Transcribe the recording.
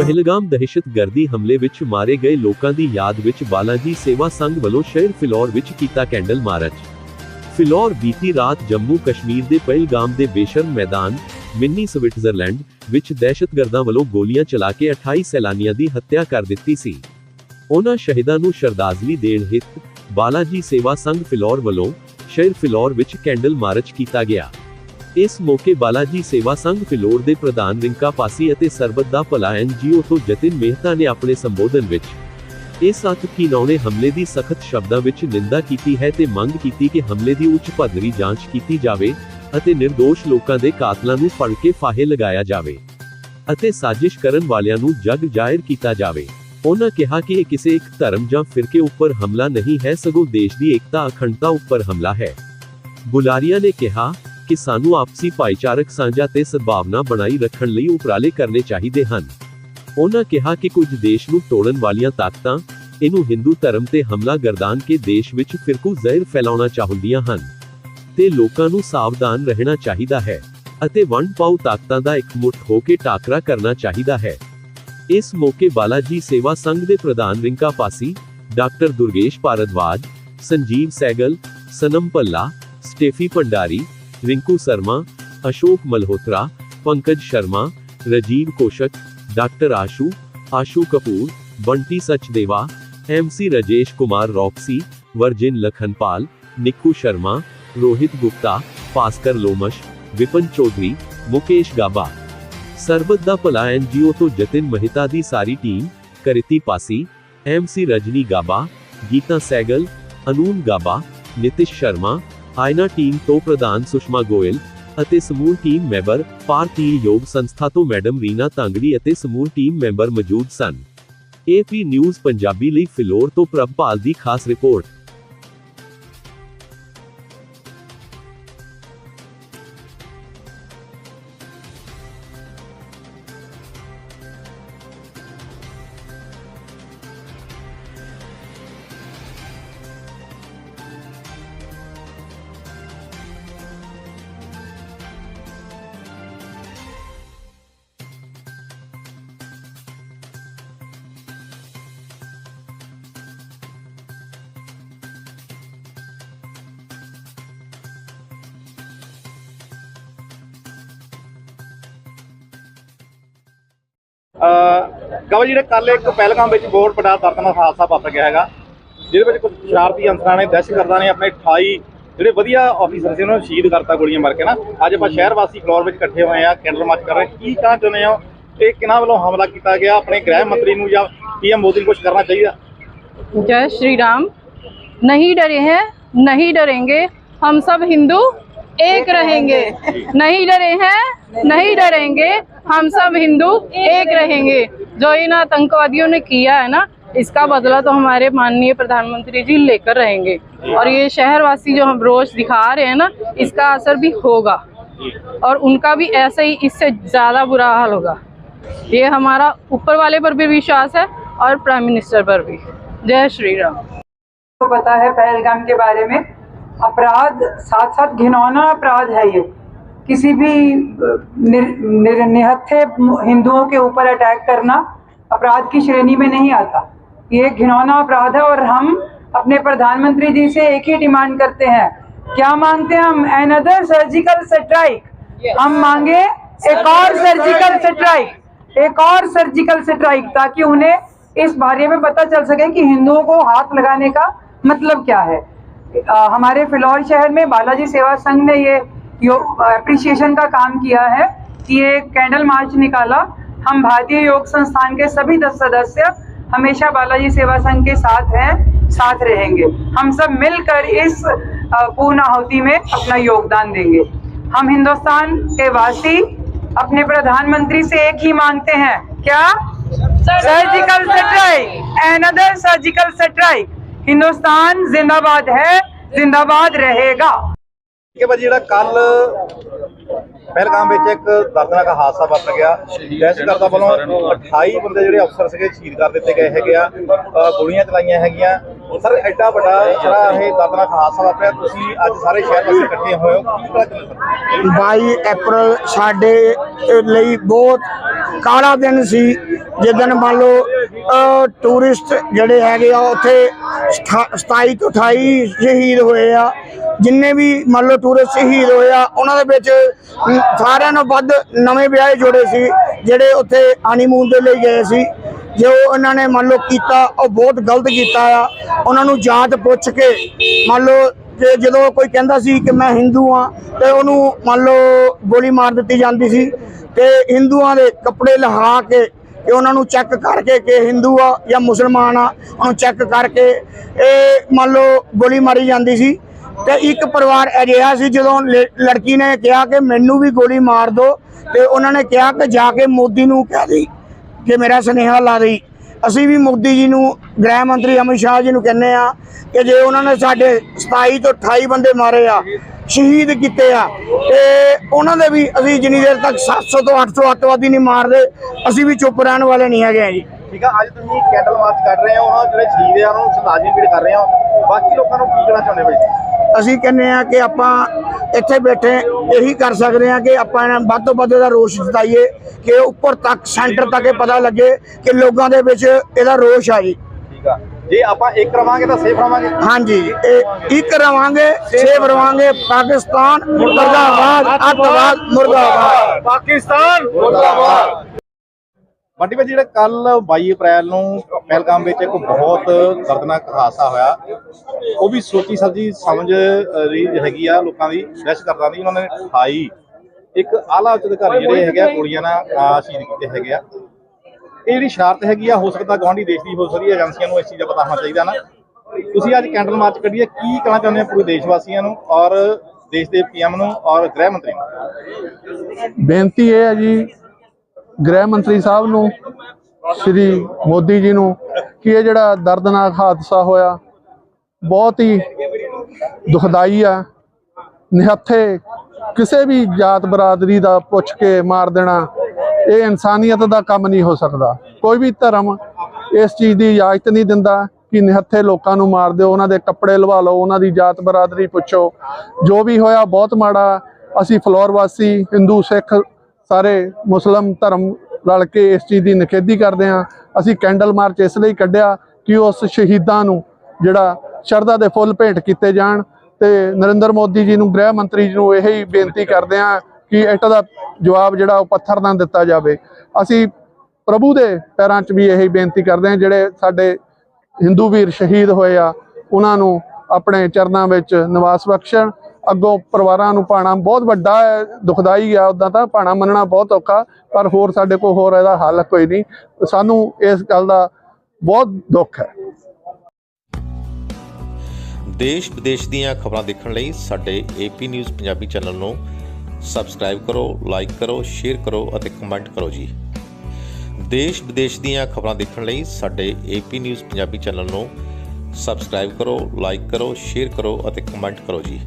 ਪਹਿਲਗਾਮ ਦਹਿਸ਼ਤਗਰਦੀ ਹਮਲੇ ਵਿੱਚ ਮਾਰੇ ਗਏ ਲੋਕਾਂ ਦੀ ਯਾਦ ਵਿੱਚ ਬਾਲਾਜੀ ਸੇਵਾ ਸੰਘ ਵੱਲੋਂ ਸ਼ਹਿਰ ਫਿਲੌਰ ਵਿੱਚ ਕੀਤਾ ਕੈਂਡਲ ਮਾਰਚ। ਫਿਲੌਰ ਬੀਤੀ ਰਾਤ ਜੰਮੂ ਕਸ਼ਮੀਰ ਦੇ ਪਹਿਲਗਾਮ ਦੇ ਬੇਸ਼ਰਮ ਮੈਦਾਨ, ਮਿੰਨੀ ਸਵਿਟਜ਼ਰਲੈਂਡ ਵਿੱਚ ਦਹਿਸ਼ਤਗਰਦਾਂ ਵੱਲੋਂ ਗੋਲੀਆਂ ਚਲਾ ਕੇ 28 ਸੈਲਾਨੀਆਂ ਦੀ ਹੱਤਿਆ ਕਰ ਦਿੱਤੀ ਸੀ। ਉਹਨਾਂ ਸ਼ਹੀਦਾਂ ਨੂੰ ਸ਼ਰਧਾਂਜਲੀ ਦੇਣ ਹਿੱਤ ਬਾਲਾਜੀ ਸੇਵਾ ਸੰਘ ਫਿਲੌਰ ਵੱਲੋਂ ਸ਼ਹਿਰ ਫਿਲੌਰ ਵਿੱਚ ਕੈਂਡਲ ਮਾਰਚ ਕੀਤਾ ਗਿਆ। ਇਸ ਮੌਕੇ ਬਾਲਾਜੀ ਸੇਵਾ ਸੰਘ ਫਿਲੌਰ ਦੇ ਪ੍ਰਧਾਨ ਰਿੰਕਾ ਪਾਸੀ ਅਤੇ ਸਰਬੱਤ ਦਾ ਭਲਾ ਐਨਜੀਓ ਤੋਂ ਜਤਿਨ ਮਹਿਤਾ ਨੇ ਆਪਣੇ ਸੰਬੋਧਨ ਵਿੱਚ ਇਸ ਅੱਤ ਕੀਨਾਉਣੇ ਹਮਲੇ ਦੀ ਸਖਤ ਸ਼ਬਦਾਂ ਵਿੱਚ ਨਿੰਦਾ ਕੀਤੀ ਹੈ ਤੇ ਮੰਗ ਕੀਤੀ ਕਿ ਹਮਲੇ ਦੀ ਉੱਚ ਪੱਧਰੀ ਜਾਂਚ ਕੀਤੀ ਜਾਵੇ ਅਤੇ નિર્ਦੋਸ਼ ਲੋਕਾਂ ਦੇ ਕਾਤਲਾਂ ਨੂੰ ਫੜ ਕੇ ਫਾਹੇ ਲਗਾਇਆ ਜਾਵੇ ਅਤੇ ਸਾਜ਼ਿਸ਼ ਕਰਨ ਵਾਲਿਆਂ ਨੂੰ ਜਗ ਜ਼ਾਹਿਰ ਕੀਤਾ ਜਾਵੇ। ਉਹਨਾਂ ਕਿਹਾ ਕਿ ਇਹ ਕਿਸੇ ਇੱਕ ਧਰਮ ਜਾਂ ਫਿਰਕੇ ਉੱਪਰ ਹਮਲਾ ਨਹੀਂ ਹੈ, ਸਗੋਂ ਦੇਸ਼ ਦੀ ਏਕਤਾ ਅਖੰਡਤਾ ਉੱਪਰ ਹਮਲਾ ਹੈ। ਬੁਲਾਰੀਆ ਨੇ ਕਿਹਾ ਕਿ ਸਾਨੂੰ ਆਪਸੀ ਭਾਈਚਾਰਕ ਸਾਂਝਾ ਤੇ ਸਦਭਾਵਨਾ ਬਣਾਈ ਰੱਖਣ ਲਈ ਉਪਰਾਲੇ ਕਰਨੇ ਚਾਹੀਦੇ ਹਨ। ਉਹਨਾਂ ਕਿਹਾ ਕਿ ਕੁਝ ਦੇਸ਼ ਨੂੰ ਤੋੜਨ ਵਾਲੀਆਂ ਤਾਕਤਾਂ, ਇਹਨੂੰ ਹਿੰਦੂ ਧਰਮ ਤੇ ਹਮਲਾ ਗਰਦਾਨ ਕੇ ਦੇਸ਼ ਵਿੱਚ ਫਿਰਕੂ ਜ਼ਹਿਰ ਫੈਲਾਉਣਾ ਚਾਹੁੰਦੀਆਂ ਹਨ। ਤੇ ਲੋਕਾਂ ਨੂੰ ਸਾਵਧਾਨ ਰਹਿਣਾ ਚਾਹੀਦਾ ਹੈ ਅਤੇ ਵੰਡ ਪਾਉ ਤਾਕਤਾਂ ਦਾ ਇਕਮੁੱਠ ਹੋ ਕੇ ਟਾਕਰਾ ਕਰਨਾ ਚਾਹੀਦਾ ਹੈ। ਇਸ ਮੌਕੇ ਬਾਲਾਜੀ ਸੇਵਾ ਸੰਘ ਦੇ ਪ੍ਰਧਾਨ Rinka Pasi, doctor Durgesh Bhardwaj, Sanjeev Sehgal, Sanam Palla Steffi Bhandari Rinku Sharma, Ashok Malhotra, Pankaj Sharma, Rajiv Kaushik, doctor Ashu Ashu Kapoor, Bunty Sachdeva MC Rajesh Kumar Roxy, virgin Lakhanpal Niku Sharma, Rohit Gupta, पास्कर लोमश, विपन चौधरी, मुकेश गाबा। सरबद्दा पलायन जियो तो जतिन महिता दी सारी टीम, करिति पासी एमसी रजनी गाबा, गीता सैगल, अनून गाबा, नितिश शर्मा ਆਇਨਾ team ਤੋਂ ਪ੍ਰਧਾਨ ਸੁਸ਼ਮਾ ਗੋਇਲ ਅਤੇ ਸਮੂਹ ਟੀਮ ਮੈਂਬਰ ਭਾਰਤੀ ਯੋਗ ਸੰਸਥਾ ਤੋਂ ਮੈਡਮ ਰੀਨਾ ਤਾਂਗੜੀ ਅਤੇ ਸਮੂਹ ਟੀਮ ਮੈਂਬਰ ਮੌਜੂਦ ਸਨ। ਏਪੀ ਨਿਊਜ਼ ਪੰਜਾਬੀ ਲਈ ਫਿਲੌਰ ਤੋਂ ਪ੍ਰਭਪਾਲ ਦੀ ਖਾਸ ਰਿਪੋਰਟ। ਗਵਾ ਜਿਹੜੇ ਕੱਲ ਇੱਕ ਪਹਿਲਗਾਮ ਵਿੱਚ ਬਹੁਤ ਵੱਡਾ ਦਰਦਨਾਕ ਹਾਦਸਾ ਵਾਪਰ ਗਿਆ ਹੈਗਾ ਜਿਹਦੇ ਵਿੱਚ ਕੁਝ ਸ਼ਰਾਰਤੀ ਅੰਸਰਾਂ ਨੇ ਦਹਿਸ਼ਤਗਰਦਾਂ ਨੇ ਆਪਣੇ 28 ਜਿਹੜੇ ਵਧੀਆ ਆਫੀਸਰ ਸੀ ਉਹਨਾਂ ਨੂੰ ਸ਼ਹੀਦ ਕਰਤਾ ਗੋਲੀਆਂ ਮਾਰ ਕੇ ਨਾ ਅੱਜ ਆਪਾਂ ਸ਼ਹਿਰ ਵਾਸੀ ਫਲੋਰ ਵਿੱਚ ਇਕੱਠੇ ਹੋਏ ਆ ਕੈਂਡਲ ਮਾਰਚ ਕਰ ਰਹੇ ਹਾਂ। ਕੀ ਕਹਿਣਾ ਚਾਹੁੰਦੇ ਹੋ ਇਹ ਕਿਹਨਾਂ ਵੱਲੋਂ ਹਮਲਾ ਕੀਤਾ ਗਿਆ ਆਪਣੇ ਗ੍ਰਹਿ ਮੰਤਰੀ ਨੂੰ ਜਾਂ ਪੀਐਮ ਮੋਦੀ ਨੂੰ ਕੁਝ ਕਰਨਾ ਚਾਹੀਦਾ जय श्री राम नहीं डरे हैं नहीं डरेंगे हम सब हिंदू एक रहेंगे। नहीं डरे हैं, नहीं डरेंगे। हम सब हिंदू एक रहेंगे। जो इन आतंकवादियों ने किया है ना, इसका बदला तो हमारे माननीय प्रधानमंत्री जी लेकर रहेंगे। और ये शहरवासी जो हम रोज दिखा रहे हैं ना, इसका असर भी होगा। और उनका भी ऐसे ही इससे ज़्यादा बुरा हाल होगा। ये हमारा ऊपर वाले पर भी विश्वास है और प्राइम मिनिस्टर पर भी। जय श्री राम। को पता है पहलगाम के बारे में अपराध साथ साथ घिनौना अपराध है ये। किसी भी निर, निर, निहत्थे हिंदुओं के ऊपर अटैक करना अपराध की श्रेणी में नहीं आता। ये घिनौना अपराध है और हम अपने प्रधानमंत्री जी से एक ही डिमांड करते हैं। क्या मांगते हैं हम? अनदर सर्जिकल स्ट्राइक हम मांगे एक और सर्जिकल स्ट्राइक एक और सर्जिकल स्ट्राइक ताकि उन्हें इस बारे में पता चल सके कि हिंदुओं को हाथ लगाने का मतलब क्या है। हमारे फिलौर शहर में बालाजी सेवा संघ ने ये अप्रिशिएशन का काम किया है कि ये कैंडल मार्च निकाला। हम भारतीय योग संस्थान के सभी दस सदस्य हमेशा बालाजी सेवा संघ के साथ हैं, साथ रहेंगे। हम सब मिलकर इस पूर्ण आहुति में अपना योगदान देंगे। हम हिंदुस्तान के वासी अपने प्रधानमंत्री से एक ही मांगते हैं। क्या? Surgical strike another surgical strike Hindustan जिंदाबाद है। ਜ਼ਿੰਦਾਬਾਦ ਰਹੇਗਾ। ਕਿ ਬਾ ਜਿਹੜਾ ਕੱਲ ਪਹਿਲਗਾਮ ਵਿੱਚ ਇੱਕ ਦਰਦਨਾਕ ਹਾਦਸਾ ਵਾਪਰ ਗਿਆ। ਦਹਿਸ਼ਤਗਰਦਾਂ ਵੱਲੋਂ 28 ਬੰਦੇ ਜਿਹੜੇ ਅਫਸਰ ਸੀਗੇ ਸ਼ਹੀਦ ਕਰ ਦਿੱਤੇ ਗਏ ਹੈਗੇ ਆ। ਗੋਲੀਆਂ ਚਲਾਈਆਂ ਹੈਗੀਆਂ। ਸਰ ਐਡਾ ਵੱਡਾ ਜਿਹੜਾ ਇਹ ਦਰਦਨਾਕ ਹਾਦਸਾ ਵਾਪਰਿਆ ਤੁਸੀਂ ਅੱਜ ਸਾਰੇ ਸ਼ਹਿਰ ਵਿੱਚ ਇਕੱਠੇ ਹੋਏ ਹੋ। ਕੀ ਕਹਿਣਾ 22 ਅਪ੍ਰੈਲ ਸਾਡੇ ਲਈ ਬਹੁਤ ਕਾਲਾ ਦਿਨ ਸੀ। ਜਿਸ ਦਿਨ ਮੰਨ ਲਓ ਟੂਰਿਸਟ ਜਿਹੜੇ ਹੈਗੇ ਆ ਉੱਥੇ 27 ਤੋਂ 28 ਸ਼ਹੀਦ ਹੋਏ ਆ। ਜਿੰਨੇ ਵੀ ਮੰਨ ਲਓ ਟੂਰਿਸਟ ਸ਼ਹੀਦ ਹੋਏ ਆ, ਉਹਨਾਂ ਦੇ ਵਿੱਚ ਸਾਰਿਆਂ ਨਾਲੋਂ ਵੱਧ ਨਵੇਂ ਵਿਆਹੇ ਜੋੜੇ ਸੀ, ਜਿਹੜੇ ਉੱਥੇ ਹਨੀਮੂਨ ਦੇ ਲਈ ਗਏ ਸੀ। ਜੋ ਉਹਨਾਂ ਨੇ ਮੰਨ ਲਓ ਕੀਤਾ, ਉਹ ਬਹੁਤ ਗਲਤ ਕੀਤਾ ਆ। ਉਹਨਾਂ ਨੂੰ ਜਾਂਚ ਪੁੱਛ ਕੇ ਮੰਨ ਲਓ ਕਿ ਜਦੋਂ ਕੋਈ ਕਹਿੰਦਾ ਸੀ ਕਿ ਮੈਂ ਹਿੰਦੂ ਆ ਤੇ ਉਹਨੂੰ ਮੰਨ ਲਓ ਗੋਲੀ ਮਾਰ ਦਿੱਤੀ ਜਾਂਦੀ ਸੀ। ਤੇ ਹਿੰਦੂਆਂ ਦੇ ਕੱਪੜੇ ਲਹਾ ਕੇ ਕਿ ਉਹਨਾਂ ਨੂੰ ਚੈੱਕ ਕਰਕੇ ਕਿ ਹਿੰਦੂ ਆ ਜਾਂ ਮੁਸਲਮਾਨ ਆ, ਉਹਨੂੰ ਚੈੱਕ ਕਰਕੇ ਇਹ ਮੰਨ ਲਓ ਗੋਲੀ ਮਾਰੀ ਜਾਂਦੀ ਸੀ ਤੇ ਇੱਕ ਪਰਿਵਾਰ ਅਜਿਹਾ ਸੀ ਜਦੋਂ ਲ- ਲੜਕੀ ਨੇ ਕਿਹਾ ਕਿ ਮੈਨੂੰ ਵੀ ਗੋਲੀ ਮਾਰ ਦਿਓ ਤੇ ਉਹਨਾਂ ਨੇ ਕਿਹਾ ਕਿ ਜਾ ਕੇ ਮੋਦੀ ਨੂੰ ਕਹਿ ਦੇ ਕਿ ਮੇਰਾ ਸੁਨੇਹਾ ਲਾ ਦੇਈ। ਅਸੀਂ ਵੀ ਮੋਦੀ ਜੀ ਨੂੰ ਗ੍ਰਹਿ ਮੰਤਰੀ ਅਮਿਤ ਸ਼ਾਹ ਜੀ ਨੂੰ ਕਹਿੰਦੇ ਆ ਕਿ ਜੇ ਉਹਨਾਂ ਨੇ ਸਾਡੇ 27 ਤੋਂ 28 ਬੰਦੇ ਮਾਰੇ ਆ ਸ਼ਹੀਦ ਕੀਤੇ ਆ ਤੇ ਉਹਨਾਂ ਦੇ ਵੀ ਅਸੀਂ ਜਿੰਨੀ ਦੇਰ ਤੱਕ 700 ਤੋਂ 800 ਅੱਤਵਾਦੀ ਨਹੀਂ ਮਾਰਦੇ ਅਸੀਂ ਵੀ ਚੁੱਪ ਰਹਿਣ ਵਾਲੇ ਨਹੀਂ ਹੈਗੇ ਜੀ। ਠੀਕ ਆ ਅੱਜ ਤੁਸੀਂ ਕੈਂਡਲ ਮਾਰਚ ਕੱਢ ਰਹੇ ਹੋ ਉਹਨਾਂ ਜਿਹੜੇ ਸ਼ਹੀਦ ਆ ਉਹਨਾਂ ਨੂੰ ਸ਼ਰਧਾਂਜਲੀ ਭੇਟ ਕਰ ਰਹੇ ਹੋ। ਬਾਕੀ ਲੋਕਾਂ ਨੂੰ ਕੀ ਕਹਿਣਾ ਚਾਹੁੰਦੇ ਬਾਈ? ਅਸੀਂ ਕਹਿੰਦੇ ਆ ਕਿ ਆਪਾਂ ਇੱਥੇ ਬੈਠੇ ਇਹੀ ਕਰ ਸਕਦੇ ਆ ਕਿ ਆਪਾਂ ਇਹਨਾਂ ਵੱਧ ਤੋਂ ਵੱਧ ਇਹਦਾ ਰੋਸ਼ ਜਤਾਈਏ ਕਿ ਉੱਪਰ ਤੱਕ ਸੈਂਟਰ ਤੱਕ ਇਹ ਪਤਾ ਲੱਗੇ ਕਿ ਲੋਕਾਂ ਦੇ ਵਿੱਚ ਇਹਦਾ ਰੋਸ਼ ਆ ਜੀ। ਠੀਕ ਆ। ਜੇ ਆਪਾਂ ਇੱਕ ਰਵਾਂਗੇ ਤਾਂ ਸੇਫ ਰਵਾਂਗੇ? ਹਾਂਜੀ ਇਹ ਇੱਕ ਰਵਾਂਗੇ ਸੇਵ ਰਵਾਂਗੇ ਪਾਕਿਸਤਾਨ ਮੁਰਦਾਬਾਦ ਅੱਤਵਾਦ ਮੁਰਦਾਬਾਦ। ਪਾਕਿਸਤਾਨ ਮੁਰਦਾਬਾਦ। ਬੰਟੀ ਭਾਈ ਜਿਹੜਾ ਕੱਲ 22 ਅਪ੍ਰੈਲ ਨੂੰ ਪਹਿਲਗਾਮ ਵਿੱਚ ਇੱਕ ਬਹੁਤ ਦਰਦਨਾਕ ਹਾਦਸਾ ਹੋਇਆ ਉਹ ਵੀ ਸੋਚੀ ਸਮਝੀ ਸਮਝ ਰਹੀ ਹੈਗੀ ਆ ਲੋਕਾਂ ਦੀ ਦਹਿਸ਼ਤ ਕਰਦਾ ਦੀ ਉਹਨਾਂ ਨੇ 28 ਇੱਕ ਆਲਾ ਉੱਚ ਅਧਿਕਾਰੀ ਜਿਹੜੇ ਹੈਗੇ ਆ ਗੋਲੀਆਂ ਨਾਲ ਸ਼ਹੀਦ ਕੀਤੇ ਹੈਗੇ ਆ। ਇਹ ਜਿਹੜੀ ਸ਼ਰਾਰਤ ਹੈਗੀ ਆ ਹੋ ਸਕਦਾ ਗਵਾਂਢੀ ਦੇਸ਼ ਦੀ ਹੋ ਸਕਦੀ ਹੈ ਏਜੰਸੀਆਂ ਨੂੰ ਇਸ ਚੀਜ਼ ਦਾ ਪਤਾ ਹੋਣਾ ਚਾਹੀਦਾ ਨਾ। ਤੁਸੀਂ ਅੱਜ ਕੈਂਡਲ ਮਾਰਚ ਕੱਢੀ ਹੈ ਕੀ ਕਹਿਣਾ ਚਾਹੁੰਦੇ ਹੋ ਪੂਰੇ ਦੇਸ਼ ਵਾਸੀਆਂ ਨੂੰ ਔਰ ਦੇਸ਼ ਦੇ ਪੀਐਮ ਨੂੰ ਔਰ ਗ੍ਰਹਿ ਮੰਤਰੀ ਨੂੰ? ਬੇਨਤੀ ਇਹ ਹੈ ਜੀ ਗ੍ਰਹਿ ਮੰਤਰੀ ਸਾਹਿਬ ਨੂੰ, ਸ਼੍ਰੀ ਮੋਦੀ ਜੀ ਨੂੰ, ਕਿ ਇਹ ਜਿਹੜਾ ਦਰਦਨਾਕ ਹਾਦਸਾ ਹੋਇਆ, ਬਹੁਤ ਹੀ ਦੁਖਦਾਈ ਆ। ਨਿਹੱਥੇ ਕਿਸੇ ਵੀ ਜਾਤ ਬਰਾਦਰੀ ਦਾ ਪੁੱਛ ਕੇ ਮਾਰ ਦੇਣਾ, ਇਹ ਇਨਸਾਨੀਅਤ ਦਾ ਕੰਮ ਨਹੀਂ ਹੋ ਸਕਦਾ। ਕੋਈ ਵੀ ਧਰਮ ਇਸ ਚੀਜ਼ ਦੀ ਇਜਾਜ਼ਤ ਨਹੀਂ ਦਿੰਦਾ ਕਿ ਨਿਹੱਥੇ ਲੋਕਾਂ ਨੂੰ ਮਾਰ ਦਿਓ, ਉਹਨਾਂ ਦੇ ਕੱਪੜੇ ਲਵਾ ਲਓ, ਉਹਨਾਂ ਦੀ ਜਾਤ ਬਰਾਦਰੀ ਪੁੱਛੋ। ਜੋ ਵੀ ਹੋਇਆ ਬਹੁਤ ਮਾੜਾ, ਅਸੀਂ ਫਲੋਰ ਵਾਸੀ, ਹਿੰਦੂ ਸਿੱਖ ਸਾਰੇ ਮੁਸਲਮ ਧਰਮ ਰਲ ਕੇ ਇਸ ਚੀਜ਼ ਦੀ ਨਿਖੇਧੀ ਕਰਦੇ ਹਾਂ। ਅਸੀਂ ਕੈਂਡਲ ਮਾਰਚ ਇਸ ਲਈ ਕੱਢਿਆ ਕਿ ਉਸ ਸ਼ਹੀਦਾਂ ਨੂੰ ਜਿਹੜਾ ਸ਼ਰਧਾ ਦੇ ਫੁੱਲ ਭੇਂਟ ਕੀਤੇ ਜਾਣ ਤੇ ਨਰਿੰਦਰ ਮੋਦੀ ਜੀ ਨੂੰ, ਗ੍ਰਹਿ ਮੰਤਰੀ ਜੀ ਨੂੰ ਇਹ ਹੀ ਬੇਨਤੀ ਕਰਦੇ ਹਾਂ ਕਿ ਇੱਟ ਦਾ ਜਵਾਬ ਜਿਹੜਾ ਉਹ ਪੱਥਰ ਨਾਲ ਦਿੱਤਾ ਜਾਵੇ। ਅਸੀਂ ਪ੍ਰਭੂ ਦੇ ਪੈਰਾਂ 'ਚ ਵੀ ਇਹ ਹੀ ਬੇਨਤੀ ਕਰਦੇ ਹਾਂ, ਜਿਹੜੇ ਸਾਡੇ ਹਿੰਦੂ ਵੀਰ ਸ਼ਹੀਦ ਹੋਏ ਆ, ਉਹਨਾਂ ਨੂੰ ਆਪਣੇ ਚਰਨਾਂ ਵਿੱਚ ਨਿਵਾਸ ਬਖਸ਼ਣ ਅੱਗੋਂ ਪਰਿਵਾਰਾਂ ਨੂੰ ਪਾਣਾ ਬਹੁਤ ਵੱਡਾ ਹੈ, ਦੁਖਦਾਈ ਆ ਉਦਾਂ ਤਾਂ ਪਾਣਾ ਮੰਨਣਾ ਬਹੁਤ ਔਖਾ, ਪਰ ਹੋਰ ਸਾਡੇ ਕੋਲ ਹੋਰ ਇਹਦਾ ਹੱਲ ਕੋਈ ਨਹੀਂ। ਸਾਨੂੰ ਇਸ ਗੱਲ ਦਾ ਬਹੁਤ ਦੁੱਖ ਹੈ। ਦੇਸ਼ ਵਿਦੇਸ਼ ਦੀਆਂ ਖਬਰਾਂ ਦੇਖਣ ਲਈ ਸਾਡੇ ਏਪੀ ਨਿਊਜ਼ ਪੰਜਾਬੀ ਚੈਨਲ ਨੂੰ ਸਬਸਕ੍ਰਾਈਬ ਕਰੋ, ਲਾਈਕ ਕਰੋ, ਸ਼ੇਅਰ ਕਰੋ ਅਤੇ ਕਮੈਂਟ ਕਰੋ ਜੀ। ਦੇਸ਼ ਵਿਦੇਸ਼ ਦੀਆਂ ਖਬਰਾਂ ਦੇਖਣ ਲਈ ਸਾਡੇ ਏਪੀ ਨਿਊਜ਼ ਪੰਜਾਬੀ ਚੈਨਲ ਨੂੰ ਸਬਸਕ੍ਰਾਈਬ ਕਰੋ, ਲਾਈਕ ਕਰੋ, ਸ਼ੇਅਰ ਕਰੋ ਅਤੇ ਕਮੈਂਟ ਕਰੋ ਜੀ।